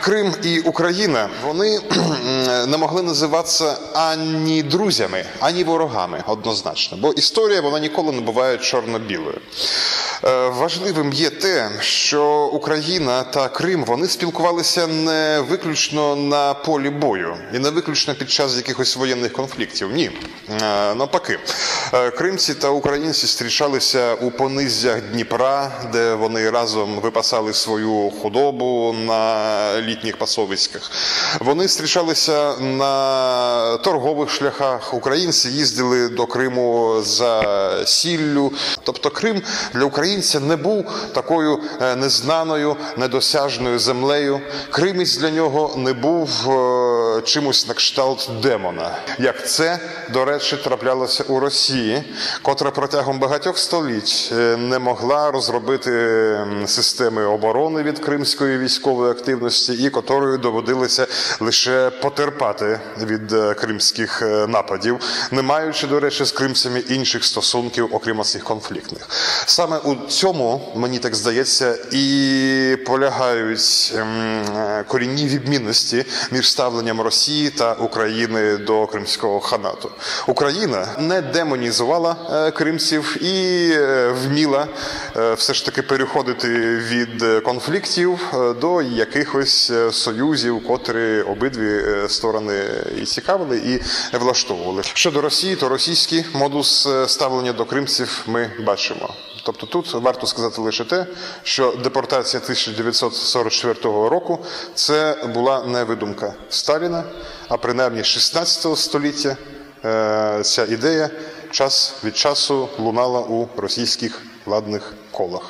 Крим і Україна вони не могли називатися ані друзями, ані ворогами однозначно. Бо історія вона ніколи не буває чорно-білою. Е, Важливим є те, що Україна та Крим вони спілкувалися не виключно на полі бою і не виключно під час якихось воєнних конфліктів. Ні, Е, навпаки, Е, кримці та українці зустрічалися у понизях Дніпра, де вони разом випасали свою худобу на літніх пасовиськах. Вони зустрічалися на торгових шляхах. Українці їздили до Криму за сіллю. Тобто Крим для українця не був такою е, незнаною, недосяжною землею. Кримість для нього не був е, чимось на кшталт демона. Як це, до речі, траплялося у Росії, котра протягом багатьох століть е, не могла розробити системи оборони від кримської військової активності, і котрою доводилося лише потерпати від е, кримських е, нападів, не маючи, до речі, з кримцями інших стосунків, окрім цих конфліктних. Саме у цьому, мені так здається, і полягають ем, корінні відмінності між ставленням Росії та України до кримського ханату. Україна не демонізувала е, кримців і е, вміла е, все ж таки переходити від конфліктів до якихось союзів, котрі обидві сторони і цікавили, і влаштовували. Щодо Росії, то російський модус ставлення до кримців ми бачимо. Тобто тут варто сказати лише те, що депортація 1944 року це була не видумка Сталіна, а принаймні 16 століття е, ця ідея час від часу лунала у російських владних колах.